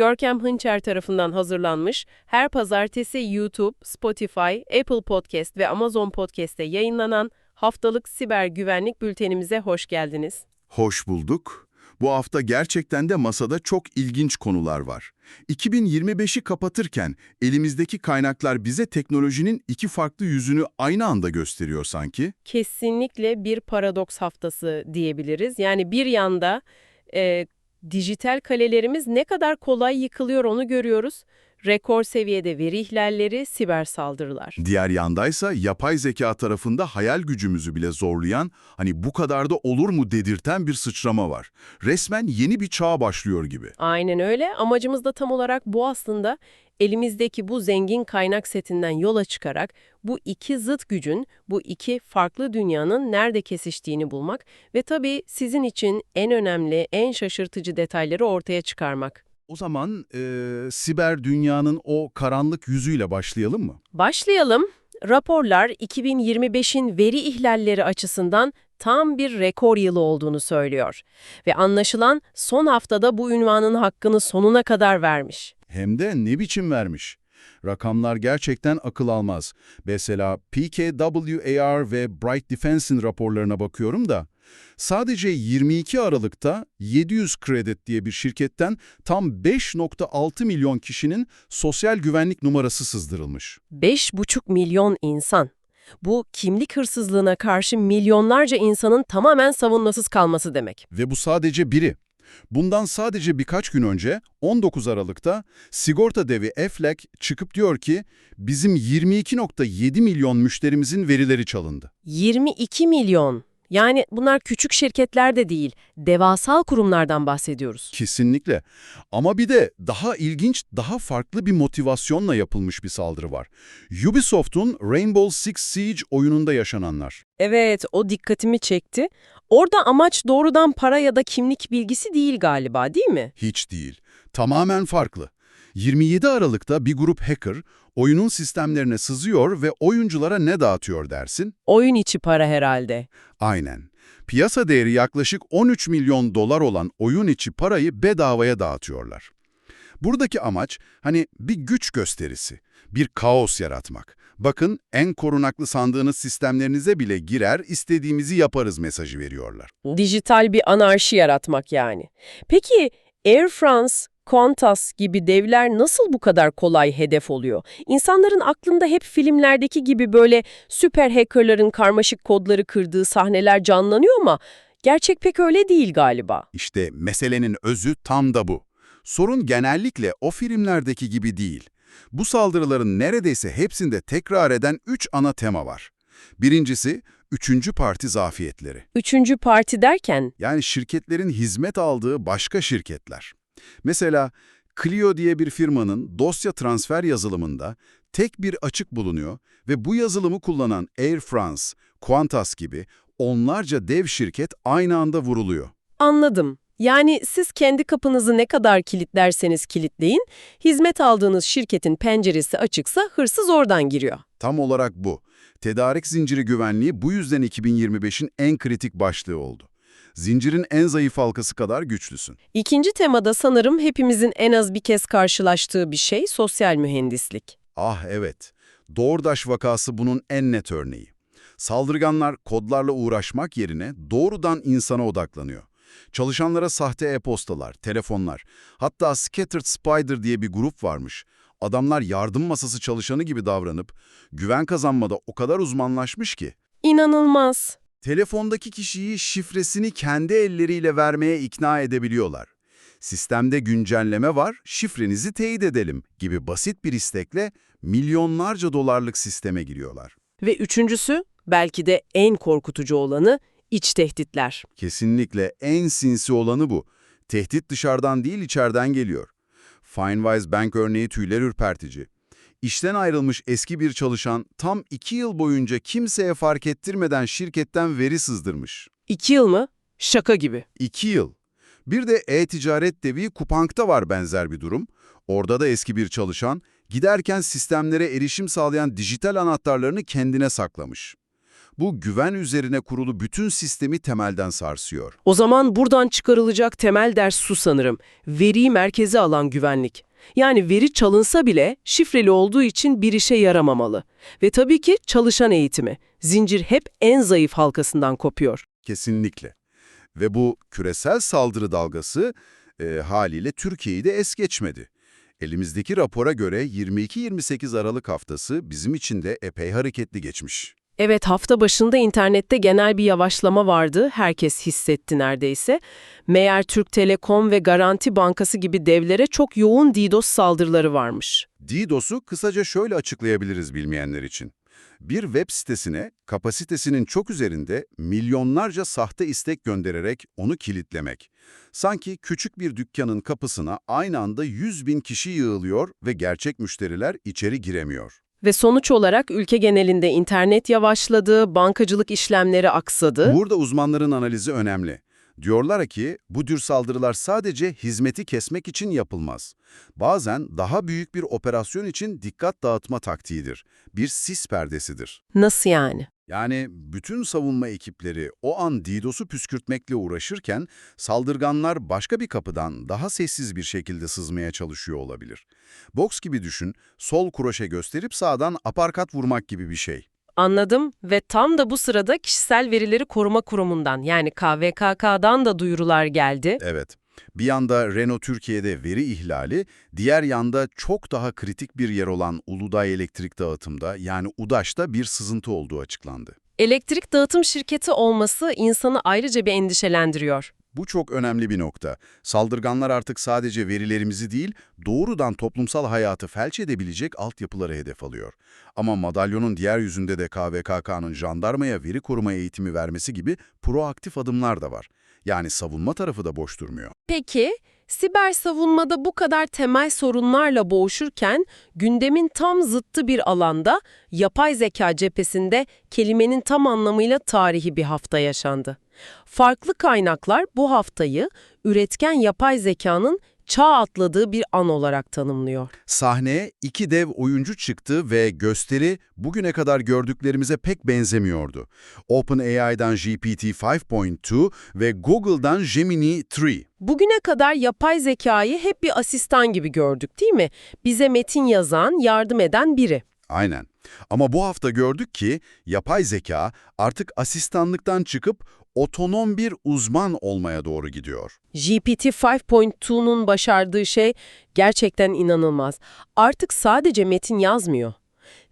Görkem Hınçer tarafından hazırlanmış, her pazartesi YouTube, Spotify, Apple Podcast ve Amazon Podcast'te yayınlanan haftalık siber güvenlik bültenimize hoş geldiniz. Hoş bulduk. Bu hafta gerçekten de masada çok ilginç konular var. 2025'i kapatırken elimizdeki kaynaklar bize teknolojinin iki farklı yüzünü aynı anda gösteriyor sanki. Kesinlikle bir paradoks haftası diyebiliriz. Yani bir yanda e, dijital kalelerimiz ne kadar kolay yıkılıyor onu görüyoruz. Rekor seviyede veri ihlalleri, siber saldırılar. Diğer yandaysa yapay zeka tarafında hayal gücümüzü bile zorlayan, hani bu kadar da olur mu dedirten bir sıçrama var. Resmen yeni bir çağ başlıyor gibi. Aynen öyle. Amacımız da tam olarak bu aslında. Elimizdeki bu zengin kaynak setinden yola çıkarak bu iki zıt gücün, bu iki farklı dünyanın nerede kesiştiğini bulmak ve tabii sizin için en önemli, en şaşırtıcı detayları ortaya çıkarmak. O zaman e, siber dünyanın o karanlık yüzüyle başlayalım mı? Başlayalım. Raporlar 2025'in veri ihlalleri açısından tam bir rekor yılı olduğunu söylüyor. Ve anlaşılan son haftada bu ünvanın hakkını sonuna kadar vermiş. Hem de ne biçim vermiş. Rakamlar gerçekten akıl almaz. Mesela PKWAR ve Bright Defense'in raporlarına bakıyorum da, sadece 22 Aralık'ta 700 Credit diye bir şirketten tam 5.6 milyon kişinin sosyal güvenlik numarası sızdırılmış. 5,5 milyon insan. Bu kimlik hırsızlığına karşı milyonlarca insanın tamamen savunmasız kalması demek. Ve bu sadece biri. Bundan sadece birkaç gün önce 19 Aralık'ta sigorta devi Eflek çıkıp diyor ki bizim 22.7 milyon müşterimizin verileri çalındı. 22 milyon. Yani bunlar küçük şirketler de değil, devasal kurumlardan bahsediyoruz. Kesinlikle. Ama bir de daha ilginç, daha farklı bir motivasyonla yapılmış bir saldırı var. Ubisoft'un Rainbow Six Siege oyununda yaşananlar. Evet, o dikkatimi çekti. Orada amaç doğrudan para ya da kimlik bilgisi değil galiba, değil mi? Hiç değil. Tamamen farklı. 27 Aralık'ta bir grup hacker oyunun sistemlerine sızıyor ve oyunculara ne dağıtıyor dersin? Oyun içi para herhalde. Aynen. Piyasa değeri yaklaşık 13 milyon dolar olan oyun içi parayı bedavaya dağıtıyorlar. Buradaki amaç hani bir güç gösterisi, bir kaos yaratmak. Bakın en korunaklı sandığınız sistemlerinize bile girer, istediğimizi yaparız mesajı veriyorlar. Dijital bir anarşi yaratmak yani. Peki Air France, Qantas gibi devler nasıl bu kadar kolay hedef oluyor? İnsanların aklında hep filmlerdeki gibi böyle süper hackerların karmaşık kodları kırdığı sahneler canlanıyor ama gerçek pek öyle değil galiba. İşte meselenin özü tam da bu. Sorun genellikle o filmlerdeki gibi değil. Bu saldırıların neredeyse hepsinde tekrar eden üç ana tema var. Birincisi, üçüncü parti zafiyetleri. Üçüncü parti derken Yani şirketlerin hizmet aldığı başka şirketler. Mesela Clio diye bir firmanın dosya transfer yazılımında tek bir açık bulunuyor ve bu yazılımı kullanan Air France, Qantas gibi onlarca dev şirket aynı anda vuruluyor. Anladım. Yani siz kendi kapınızı ne kadar kilitlerseniz kilitleyin, hizmet aldığınız şirketin penceresi açıksa hırsız oradan giriyor. Tam olarak bu. Tedarik zinciri güvenliği bu yüzden 2025'in en kritik başlığı oldu. Zincirin en zayıf halkası kadar güçlüsün. İkinci temada sanırım hepimizin en az bir kez karşılaştığı bir şey sosyal mühendislik. Ah evet, DoorDash vakası bunun en net örneği. Saldırganlar kodlarla uğraşmak yerine doğrudan insana odaklanıyor. Çalışanlara sahte e-postalar, telefonlar, hatta Scattered Spider diye bir grup varmış. Adamlar yardım masası çalışanı gibi davranıp güven kazanmada o kadar uzmanlaşmış ki, İnanılmaz. Telefondaki kişiyi şifresini kendi elleriyle vermeye ikna edebiliyorlar. Sistemde güncelleme var, şifrenizi teyit edelim gibi basit bir istekle milyonlarca dolarlık sisteme giriyorlar. Ve üçüncüsü, belki de en korkutucu olanı, iç tehditler. Kesinlikle en sinsi olanı bu. Tehdit dışarıdan değil içeriden geliyor. Finewise Bank örneği tüyler ürpertici. İşten ayrılmış eski bir çalışan tam iki yıl boyunca kimseye fark ettirmeden şirketten veri sızdırmış. İki yıl mı? Şaka gibi. İki yıl. Bir de e-ticaret devi Kupank'ta var benzer bir durum. Orada da eski bir çalışan giderken sistemlere erişim sağlayan dijital anahtarlarını kendine saklamış. Bu güven üzerine kurulu bütün sistemi temelden sarsıyor. O zaman buradan çıkarılacak temel ders şu sanırım. Veriyi merkeze alan güvenlik. Yani veri çalınsa bile şifreli olduğu için bir işe yaramamalı. Ve tabii ki çalışan eğitimi. Zincir hep en zayıf halkasından kopuyor. Kesinlikle. Ve bu küresel saldırı dalgası e, haliyle Türkiye'yi de es geçmedi. Elimizdeki rapora göre 22-28 Aralık haftası bizim için de epey hareketli geçmiş. Evet hafta başında internette genel bir yavaşlama vardı. Herkes hissetti neredeyse. Meğer Türk Telekom ve Garanti Bankası gibi devlere çok yoğun DDoS saldırıları varmış. DDoS'u kısaca şöyle açıklayabiliriz bilmeyenler için. Bir web sitesine kapasitesinin çok üzerinde milyonlarca sahte istek göndererek onu kilitlemek. Sanki küçük bir dükkanın kapısına aynı anda 100 bin kişi yığılıyor ve gerçek müşteriler içeri giremiyor. Ve sonuç olarak ülke genelinde internet yavaşladı, bankacılık işlemleri aksadı. Burada uzmanların analizi önemli. Diyorlar ki bu tür saldırılar sadece hizmeti kesmek için yapılmaz. Bazen daha büyük bir operasyon için dikkat dağıtma taktiğidir. Bir sis perdesidir. Nasıl yani? Yani bütün savunma ekipleri o an DDoS'u püskürtmekle uğraşırken saldırganlar başka bir kapıdan daha sessiz bir şekilde sızmaya çalışıyor olabilir. Boks gibi düşün, sol kroşe gösterip sağdan aparkat vurmak gibi bir şey. Anladım ve tam da bu sırada Kişisel Verileri Koruma Kurumu'ndan yani KVKK'dan da duyurular geldi. Evet. Bir yanda Renault Türkiye'de veri ihlali, diğer yanda çok daha kritik bir yer olan Uludağ Elektrik Dağıtım'da yani UDAŞ'ta bir sızıntı olduğu açıklandı. Elektrik dağıtım şirketi olması insanı ayrıca bir endişelendiriyor. Bu çok önemli bir nokta. Saldırganlar artık sadece verilerimizi değil, doğrudan toplumsal hayatı felç edebilecek altyapıları hedef alıyor. Ama madalyonun diğer yüzünde de KVKK'nın jandarmaya veri koruma eğitimi vermesi gibi proaktif adımlar da var. Yani savunma tarafı da boş durmuyor. Peki, siber savunmada bu kadar temel sorunlarla boğuşurken gündemin tam zıttı bir alanda yapay zeka cephesinde kelimenin tam anlamıyla tarihi bir hafta yaşandı. Farklı kaynaklar bu haftayı üretken yapay zekanın çağ atladığı bir an olarak tanımlıyor. Sahneye iki dev oyuncu çıktı ve gösteri bugüne kadar gördüklerimize pek benzemiyordu. OpenAI'dan GPT-5.2 ve Google'dan Gemini 3. Bugüne kadar yapay zekayı hep bir asistan gibi gördük değil mi? Bize metin yazan, yardım eden biri. Aynen. Ama bu hafta gördük ki yapay zeka artık asistanlıktan çıkıp otonom bir uzman olmaya doğru gidiyor. GPT 5.2'nun başardığı şey gerçekten inanılmaz. Artık sadece metin yazmıyor.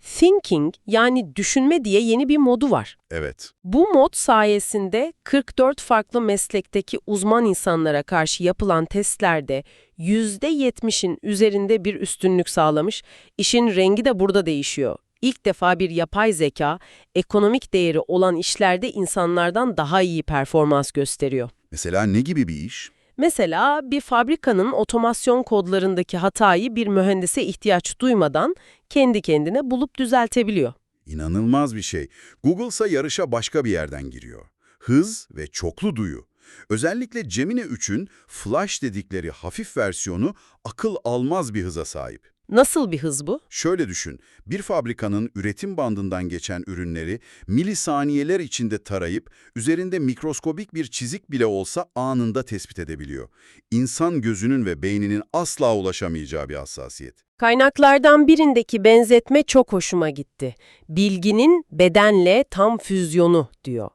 Thinking yani düşünme diye yeni bir modu var. Evet. Bu mod sayesinde 44 farklı meslekteki uzman insanlara karşı yapılan testlerde %70'in üzerinde bir üstünlük sağlamış. İşin rengi de burada değişiyor. İlk defa bir yapay zeka, ekonomik değeri olan işlerde insanlardan daha iyi performans gösteriyor. Mesela ne gibi bir iş? Mesela bir fabrikanın otomasyon kodlarındaki hatayı bir mühendise ihtiyaç duymadan kendi kendine bulup düzeltebiliyor. İnanılmaz bir şey. Google ise yarışa başka bir yerden giriyor. Hız ve çoklu duyu. Özellikle Gemini 3'ün Flash dedikleri hafif versiyonu akıl almaz bir hıza sahip. Nasıl bir hız bu? Şöyle düşün, bir fabrikanın üretim bandından geçen ürünleri milisaniyeler içinde tarayıp üzerinde mikroskobik bir çizik bile olsa anında tespit edebiliyor. İnsan gözünün ve beyninin asla ulaşamayacağı bir hassasiyet. Kaynaklardan birindeki benzetme çok hoşuma gitti. Bilginin bedenle tam füzyonu diyor.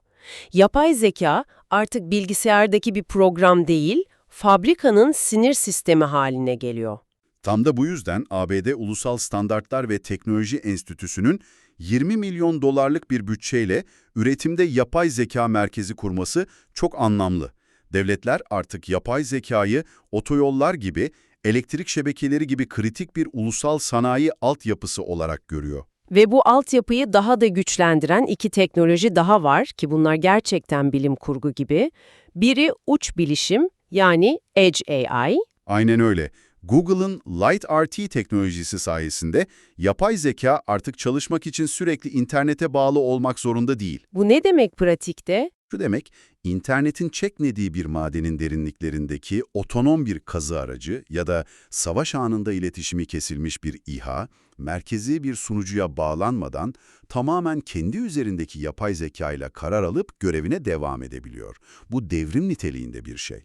Yapay zeka artık bilgisayardaki bir program değil, fabrikanın sinir sistemi haline geliyor. Tam da bu yüzden ABD Ulusal Standartlar ve Teknoloji Enstitüsü'nün 20 milyon dolarlık bir bütçeyle üretimde yapay zeka merkezi kurması çok anlamlı. Devletler artık yapay zekayı otoyollar gibi, elektrik şebekeleri gibi kritik bir ulusal sanayi altyapısı olarak görüyor. Ve bu altyapıyı daha da güçlendiren iki teknoloji daha var ki bunlar gerçekten bilim kurgu gibi. Biri uç bilişim yani Edge AI, Aynen öyle. Google'ın Light-RT teknolojisi sayesinde yapay zeka artık çalışmak için sürekli internete bağlı olmak zorunda değil. Bu ne demek pratikte? Şu demek, İnternetin çekmediği bir madenin derinliklerindeki otonom bir kazı aracı ya da savaş anında iletişimi kesilmiş bir İHA, merkezi bir sunucuya bağlanmadan tamamen kendi üzerindeki yapay zeka ile karar alıp görevine devam edebiliyor. Bu devrim niteliğinde bir şey.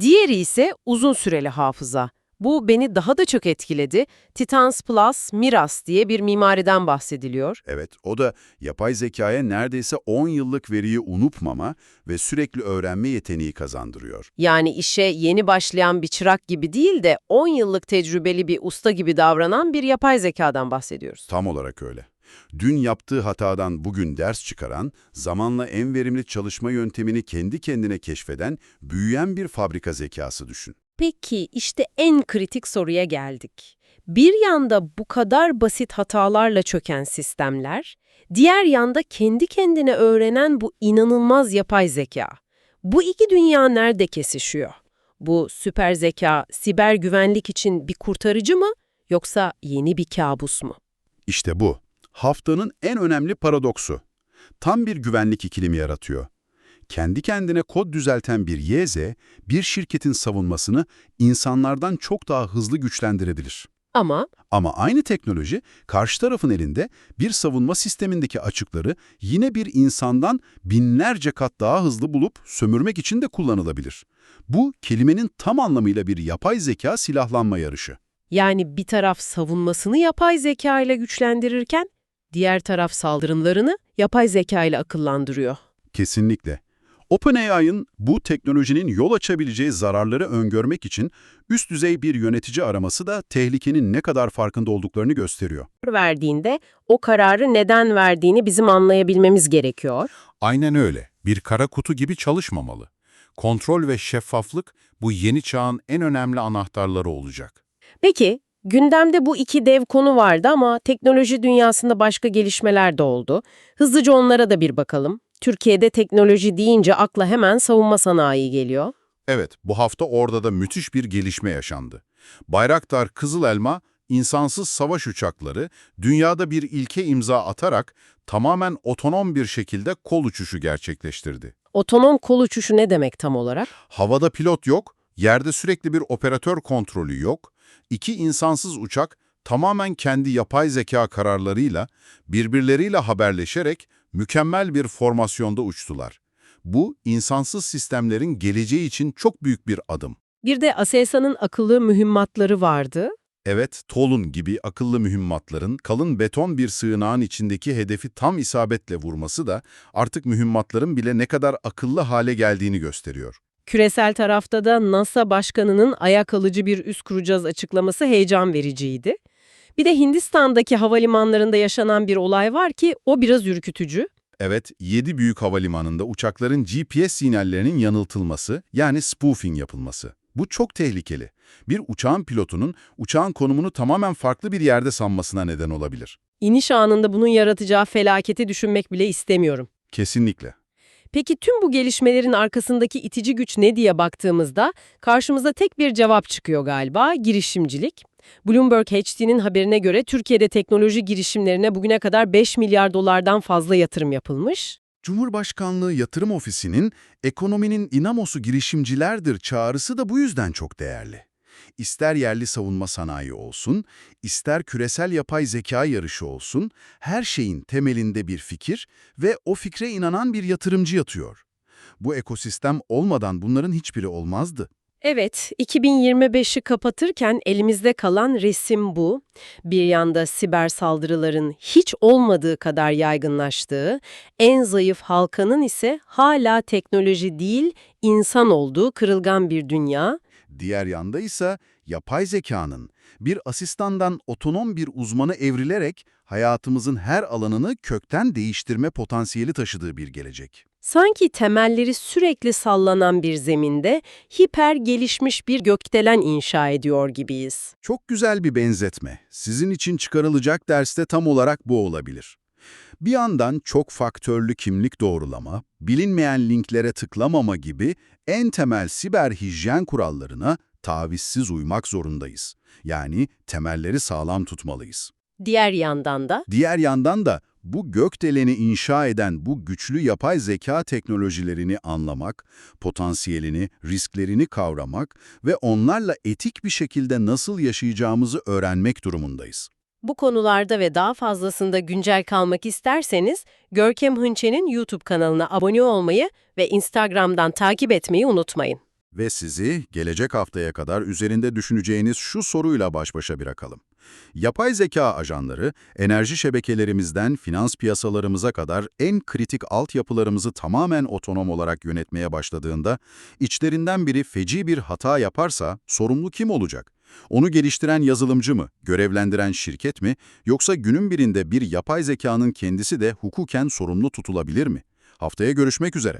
Diğeri ise uzun süreli hafıza. Bu beni daha da çok etkiledi. Titans Plus Miras diye bir mimariden bahsediliyor. Evet, o da yapay zekaya neredeyse 10 yıllık veriyi unutmama ve sürekli öğrenme yeteneği kazandırıyor. Yani işe yeni başlayan bir çırak gibi değil de 10 yıllık tecrübeli bir usta gibi davranan bir yapay zekadan bahsediyoruz. Tam olarak öyle. Dün yaptığı hatadan bugün ders çıkaran, zamanla en verimli çalışma yöntemini kendi kendine keşfeden, büyüyen bir fabrika zekası düşün. Peki işte en kritik soruya geldik. Bir yanda bu kadar basit hatalarla çöken sistemler, diğer yanda kendi kendine öğrenen bu inanılmaz yapay zeka. Bu iki dünya nerede kesişiyor? Bu süper zeka, siber güvenlik için bir kurtarıcı mı yoksa yeni bir kabus mu? İşte bu. Haftanın en önemli paradoksu. Tam bir güvenlik ikilimi yaratıyor. Kendi kendine kod düzelten bir YZ, bir şirketin savunmasını insanlardan çok daha hızlı güçlendirebilir. Ama Ama aynı teknoloji karşı tarafın elinde bir savunma sistemindeki açıkları yine bir insandan binlerce kat daha hızlı bulup sömürmek için de kullanılabilir. Bu kelimenin tam anlamıyla bir yapay zeka silahlanma yarışı. yani bir taraf savunmasını yapay zeka ile güçlendirirken diğer taraf saldırımlarını yapay zeka ile akıllandırıyor. Kesinlikle. OpenAI'ın bu teknolojinin yol açabileceği zararları öngörmek için üst düzey bir yönetici araması da tehlikenin ne kadar farkında olduklarını gösteriyor. verdiğinde o kararı neden verdiğini bizim anlayabilmemiz gerekiyor. Aynen öyle. Bir kara kutu gibi çalışmamalı. Kontrol ve şeffaflık bu yeni çağın en önemli anahtarları olacak. Peki, gündemde bu iki dev konu vardı ama teknoloji dünyasında başka gelişmeler de oldu. Hızlıca onlara da bir bakalım. Türkiye'de teknoloji deyince akla hemen savunma sanayi geliyor. Evet, bu hafta orada da müthiş bir gelişme yaşandı. Bayraktar Kızıl Elma, insansız savaş uçakları dünyada bir ilke imza atarak tamamen otonom bir şekilde kol uçuşu gerçekleştirdi. Otonom kol uçuşu ne demek tam olarak? Havada pilot yok, yerde sürekli bir operatör kontrolü yok. İki insansız uçak tamamen kendi yapay zeka kararlarıyla birbirleriyle haberleşerek mükemmel bir formasyonda uçtular. Bu, insansız sistemlerin geleceği için çok büyük bir adım. Bir de ASELSA'nın akıllı mühimmatları vardı. Evet, Tolun gibi akıllı mühimmatların kalın beton bir sığınağın içindeki hedefi tam isabetle vurması da artık mühimmatların bile ne kadar akıllı hale geldiğini gösteriyor. Küresel tarafta da NASA başkanının ayak alıcı bir üs kuracağız açıklaması heyecan vericiydi. Bir de Hindistan'daki havalimanlarında yaşanan bir olay var ki o biraz ürkütücü. Evet, 7 büyük havalimanında uçakların GPS sinyallerinin yanıltılması, yani spoofing yapılması. Bu çok tehlikeli. Bir uçağın pilotunun uçağın konumunu tamamen farklı bir yerde sanmasına neden olabilir. İniş anında bunun yaratacağı felaketi düşünmek bile istemiyorum. Kesinlikle. Peki tüm bu gelişmelerin arkasındaki itici güç ne diye baktığımızda karşımıza tek bir cevap çıkıyor galiba, girişimcilik. Bloomberg HD'nin haberine göre Türkiye'de teknoloji girişimlerine bugüne kadar 5 milyar dolardan fazla yatırım yapılmış. Cumhurbaşkanlığı Yatırım Ofisi'nin ekonominin inamosu girişimcilerdir çağrısı da bu yüzden çok değerli. İster yerli savunma sanayi olsun, ister küresel yapay zeka yarışı olsun, her şeyin temelinde bir fikir ve o fikre inanan bir yatırımcı yatıyor. Bu ekosistem olmadan bunların hiçbiri olmazdı. Evet, 2025'i kapatırken elimizde kalan resim bu. Bir yanda siber saldırıların hiç olmadığı kadar yaygınlaştığı, en zayıf halkanın ise hala teknoloji değil, insan olduğu kırılgan bir dünya. Diğer yanda ise yapay zekanın bir asistandan otonom bir uzmanı evrilerek hayatımızın her alanını kökten değiştirme potansiyeli taşıdığı bir gelecek. Sanki temelleri sürekli sallanan bir zeminde hiper gelişmiş bir gökdelen inşa ediyor gibiyiz. Çok güzel bir benzetme. Sizin için çıkarılacak derste tam olarak bu olabilir. Bir yandan çok faktörlü kimlik doğrulama, bilinmeyen linklere tıklamama gibi en temel siber hijyen kurallarına tavizsiz uymak zorundayız. Yani temelleri sağlam tutmalıyız. Diğer yandan da Diğer yandan da Bu gökdeleni inşa eden bu güçlü yapay zeka teknolojilerini anlamak, potansiyelini, risklerini kavramak ve onlarla etik bir şekilde nasıl yaşayacağımızı öğrenmek durumundayız. Bu konularda ve daha fazlasında güncel kalmak isterseniz Görkem Hınçe'nin YouTube kanalına abone olmayı ve Instagram'dan takip etmeyi unutmayın. Ve sizi gelecek haftaya kadar üzerinde düşüneceğiniz şu soruyla baş başa bırakalım. Yapay zeka ajanları, enerji şebekelerimizden finans piyasalarımıza kadar en kritik altyapılarımızı tamamen otonom olarak yönetmeye başladığında, içlerinden biri feci bir hata yaparsa sorumlu kim olacak? Onu geliştiren yazılımcı mı, görevlendiren şirket mi, yoksa günün birinde bir yapay zekanın kendisi de hukuken sorumlu tutulabilir mi? Haftaya görüşmek üzere.